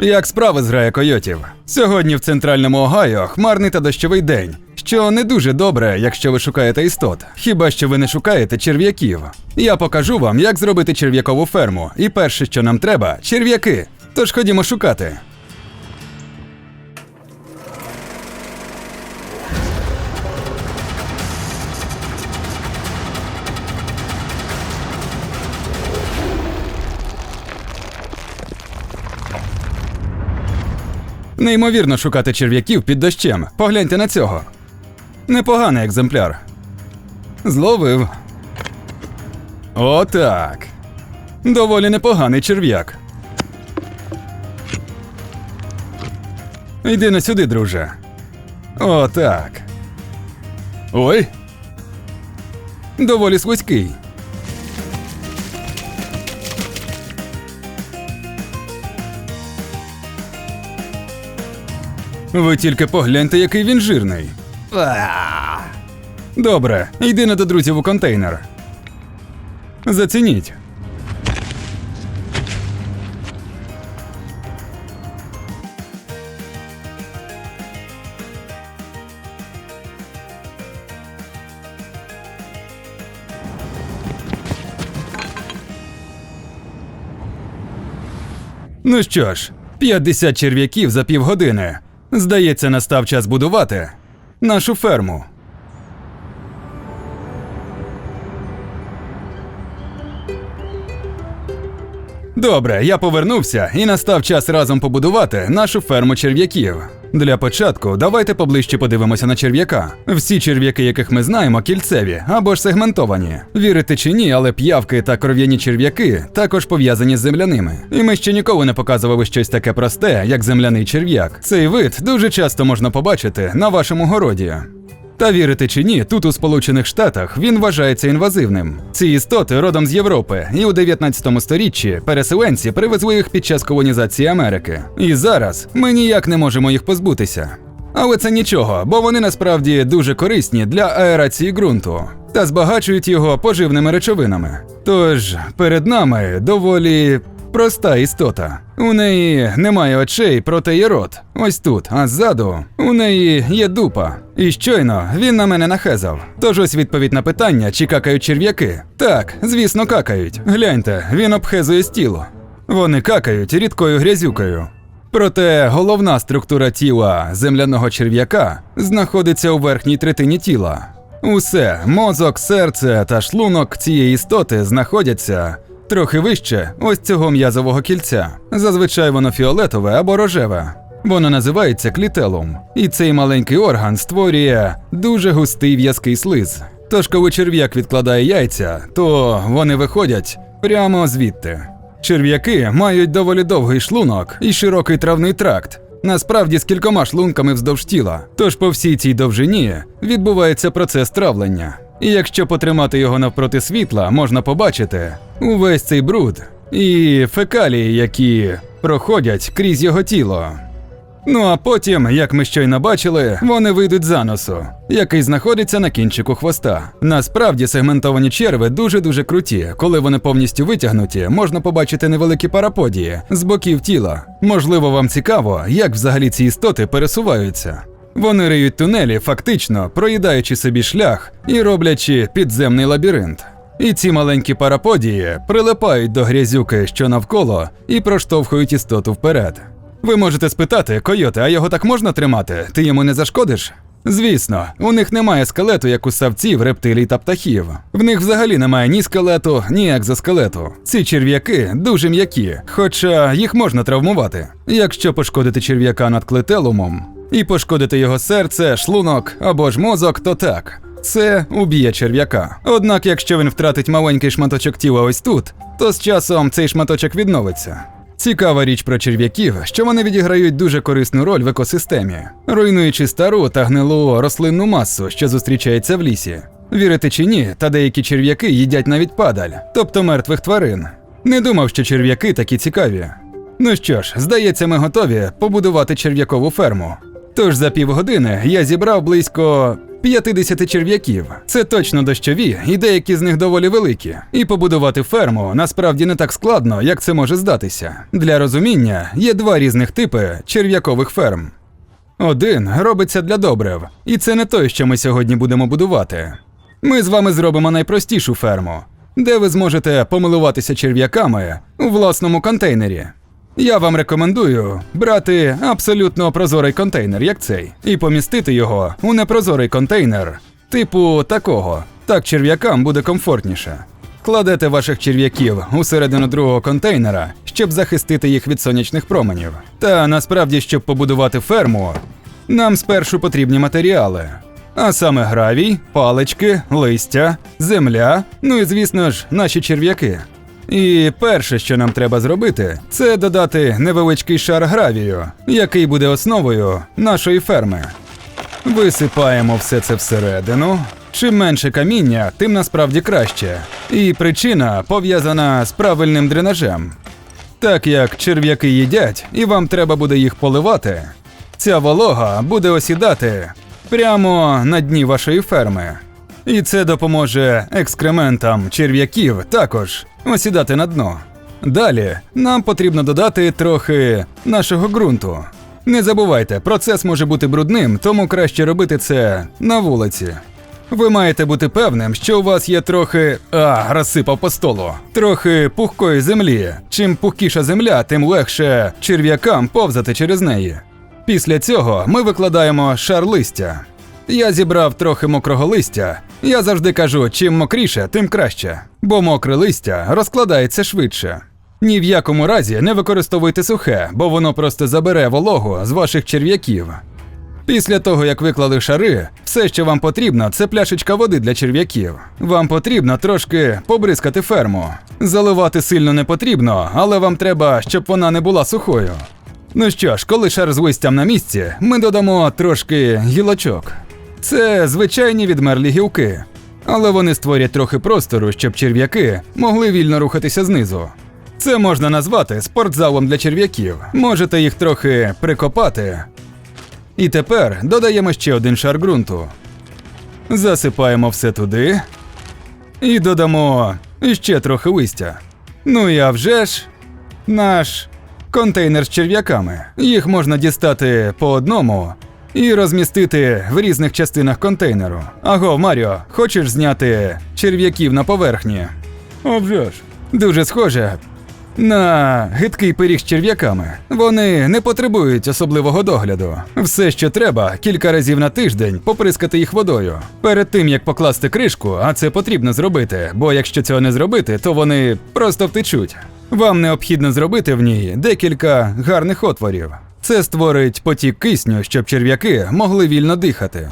Як справи з грає койотів? Сьогодні в центральному Огайо хмарний та дощовий день, що не дуже добре, якщо ви шукаєте істот. Хіба що ви не шукаєте черв'яків. Я покажу вам, як зробити черв'якову ферму. І перше, що нам треба черв'яки. Тож ходімо шукати. Неймовірно шукати черв'яків під дощем. Погляньте на цього. Непоганий екземпляр. Зловив. Отак. Доволі непоганий черв'як. Йди на сюди, друже. Отак. Ой. Доволі слизький. Ви тільки погляньте, який він жирний. Добре, йди не до друзів у контейнер. Зацініть. Ну що ж, 50 черв'яків за півгодини. Здається, настав час будувати нашу ферму. Добре, я повернувся і настав час разом побудувати нашу ферму черв'яків. Для початку давайте поближче подивимося на черв'яка. Всі черв'яки, яких ми знаємо, кільцеві або ж сегментовані. Вірите чи ні, але п'явки та кров'яні черв'яки також пов'язані з земляними. І ми ще ніколи не показували щось таке просте, як земляний черв'як. Цей вид дуже часто можна побачити на вашому городі. Та вірите чи ні, тут у Сполучених Штатах він вважається інвазивним. Ці істоти родом з Європи, і у 19 сторіччі переселенці привезли їх під час колонізації Америки. І зараз ми ніяк не можемо їх позбутися. Але це нічого, бо вони насправді дуже корисні для аерації ґрунту та збагачують його поживними речовинами. Тож перед нами доволі проста істота. У неї немає очей, проте є рот. Ось тут, а ззаду у неї є дупа. І щойно він на мене нахезав. Тож ось відповідь на питання, чи какають черв'яки. Так, звісно, какають. Гляньте, він обхезує стіло. Вони какають рідкою грязюкою. Проте головна структура тіла земляного черв'яка знаходиться у верхній третині тіла. Усе мозок, серце та шлунок цієї істоти знаходяться трохи вище ось цього м'язового кільця. Зазвичай воно фіолетове або рожеве. Воно називається клітелум, і цей маленький орган створює дуже густий в'язкий слиз. Тож, коли черв'як відкладає яйця, то вони виходять прямо звідти. Черв'яки мають доволі довгий шлунок і широкий травний тракт. Насправді з кількома шлунками вздовж тіла. Тож по всій цій довжині відбувається процес травлення. І якщо потримати його навпроти світла, можна побачити увесь цей бруд і фекалії, які проходять крізь його тіло. Ну а потім, як ми щойно бачили, вони вийдуть за носу, який знаходиться на кінчику хвоста. Насправді сегментовані черви дуже-дуже круті. Коли вони повністю витягнуті, можна побачити невеликі параподії з боків тіла. Можливо, вам цікаво, як взагалі ці істоти пересуваються. Вони риють тунелі, фактично проїдаючи собі шлях і роблячи підземний лабіринт. І ці маленькі параподії прилипають до грязюки, що навколо, і проштовхують істоту вперед. Ви можете спитати, койоте, а його так можна тримати? Ти йому не зашкодиш? Звісно, у них немає скелету, як у савців, рептилій та птахів. В них взагалі немає ні скелету, ні екзоскелету. Ці черв'яки дуже м'які, хоча їх можна травмувати. Якщо пошкодити черв'яка над клетелумом і пошкодити його серце, шлунок або ж мозок, то так. Це уб'є черв'яка. Однак, якщо він втратить маленький шматочок тіла ось тут, то з часом цей шматочок відновиться. Цікава річ про черв'яків, що вони відіграють дуже корисну роль в екосистемі, руйнуючи стару та гнилу рослинну масу, що зустрічається в лісі. Вірите чи ні, та деякі черв'яки їдять навіть падаль, тобто мертвих тварин. Не думав, що черв'яки такі цікаві. Ну що ж, здається, ми готові побудувати черв'якову ферму. Тож за півгодини я зібрав близько 50 черв'яків. Це точно дощові, і деякі з них доволі великі. І побудувати ферму насправді не так складно, як це може здатися. Для розуміння є два різних типи черв'якових ферм. Один робиться для добрив, і це не той, що ми сьогодні будемо будувати. Ми з вами зробимо найпростішу ферму, де ви зможете помилуватися черв'яками у власному контейнері. Я вам рекомендую брати абсолютно прозорий контейнер, як цей, і помістити його у непрозорий контейнер, типу такого. Так черв'якам буде комфортніше. Кладете ваших черв'яків усередину другого контейнера, щоб захистити їх від сонячних променів. Та насправді, щоб побудувати ферму, нам спершу потрібні матеріали. А саме гравій, палички, листя, земля, ну і звісно ж, наші черв'яки. І перше, що нам треба зробити, це додати невеличкий шар гравію, який буде основою нашої ферми. Висипаємо все це всередину. Чим менше каміння, тим насправді краще. І причина пов'язана з правильним дренажем. Так як черв'яки їдять, і вам треба буде їх поливати, ця волога буде осідати прямо на дні вашої ферми. І це допоможе екскрементам черв'яків також осідати на дно. Далі нам потрібно додати трохи нашого ґрунту. Не забувайте, процес може бути брудним, тому краще робити це на вулиці. Ви маєте бути певним, що у вас є трохи. А, розсипав по столу. Трохи пухкої землі. Чим пухкіша земля, тим легше черв'якам повзати через неї. Після цього ми викладаємо шар листя. Я зібрав трохи мокрого листя. Я завжди кажу, чим мокріше, тим краще, бо мокре листя розкладається швидше. Ні в якому разі не використовуйте сухе, бо воно просто забере вологу з ваших черв'яків. Після того, як виклали шари, все, що вам потрібно, це пляшечка води для черв'яків. Вам потрібно трошки побризкати ферму. Заливати сильно не потрібно, але вам треба, щоб вона не була сухою. Ну що ж, коли шар з листям на місці, ми додамо трошки гілочок. Це звичайні відмерлі гілки, але вони створять трохи простору, щоб черв'яки могли вільно рухатися знизу. Це можна назвати спортзалом для черв'яків. Можете їх трохи прикопати. І тепер додаємо ще один шар ґрунту. Засипаємо все туди. І додамо ще трохи листя. Ну і а вже ж наш контейнер з черв'яками. Їх можна дістати по одному і розмістити в різних частинах контейнеру. Аго, Маріо, хочеш зняти черв'яків на поверхні? А вже ж. Дуже схоже на гидкий пиріг з черв'яками. Вони не потребують особливого догляду. Все, що треба, кілька разів на тиждень поприскати їх водою. Перед тим як покласти кришку, а це потрібно зробити, бо якщо цього не зробити, то вони просто втечуть. Вам необхідно зробити в ній декілька гарних отворів. Це створить потік кисню, щоб черв'яки могли вільно дихати.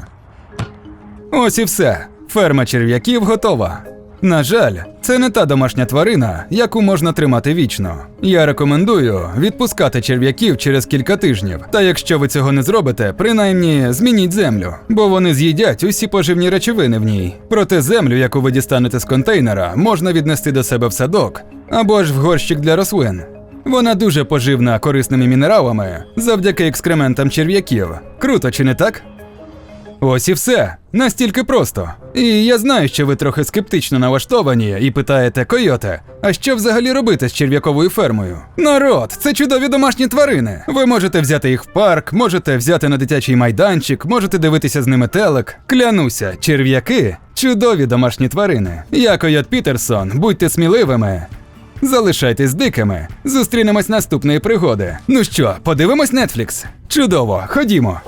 Ось і все. Ферма черв'яків готова. На жаль, це не та домашня тварина, яку можна тримати вічно. Я рекомендую відпускати черв'яків через кілька тижнів. Та якщо ви цього не зробите, принаймні змініть землю, бо вони з'їдять усі поживні речовини в ній. Проте землю, яку ви дістанете з контейнера, можна віднести до себе в садок або ж в горщик для рослин. Вона дуже поживна корисними мінералами завдяки екскрементам черв'яків. Круто, чи не так? Ось і все. Настільки просто. І я знаю, що ви трохи скептично налаштовані і питаєте койоте, а що взагалі робити з черв'яковою фермою? Народ, це чудові домашні тварини. Ви можете взяти їх в парк, можете взяти на дитячий майданчик, можете дивитися з ними телек. Клянуся, черв'яки чудові домашні тварини. Я койот Пітерсон, будьте сміливими. Залишайтесь дикими. Зустрінемось наступної пригоди. Ну що, подивимось Netflix? Чудово, ходімо.